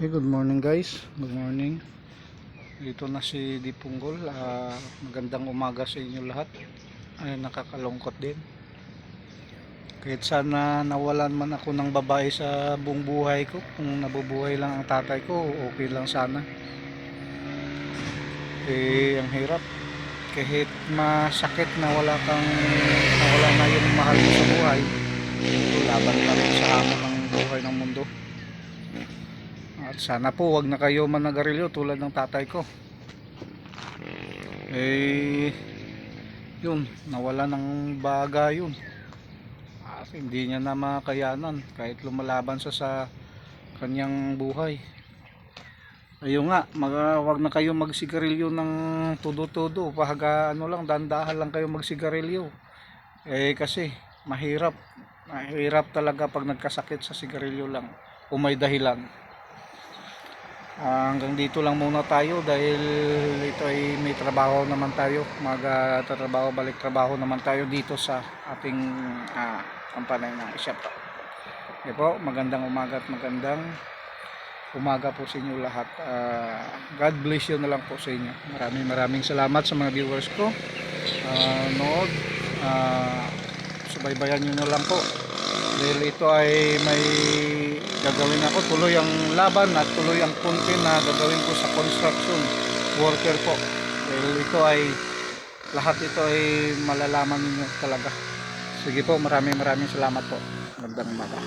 Okay, good morning guys. Good morning. Dito na si Dipunggol. Ah, magandang umaga sa inyo lahat. Ay, nakakalungkot din. Kahit sana nawalan man ako ng babae sa buong buhay ko, kung nabubuhay lang ang tatay ko, okay lang sana. Eh, ang hirap. Kahit masakit na wala kang, nawala na yung mahal mo sa buhay, laban pa rin sa hamon ng buhay ng mundo. At sana po wag na kayo managarilyo tulad ng tatay ko. Eh, yun, nawala ng baga yun. At hindi niya na makayanan kahit lumalaban sa sa kanyang buhay. Ayun nga, mag, wag na kayo magsigarilyo ng todo-todo. Pahaga ano lang, dandahan lang kayo magsigarilyo. Eh kasi mahirap. Mahirap talaga pag nagkasakit sa sigarilyo lang o may dahilan. Ah, hanggang dito lang muna tayo dahil ito ay may trabaho naman tayo. Magtatrabaho, balik trabaho naman tayo dito sa ating ah, company ng shop. Okay po, magandang umaga at magandang umaga po sa inyo lahat. Ah, God bless you na lang po sa inyo. Maraming maraming salamat sa mga viewers ko. Ah, nood, ah, subaybayan nyo na lang po. Dahil ito ay may gagawin ako, tuloy ang laban at tuloy ang content na gagawin ko sa construction worker po. Dahil ito ay, lahat ito ay malalaman ninyo talaga. Sige po, maraming maraming salamat po. Magandang umaga.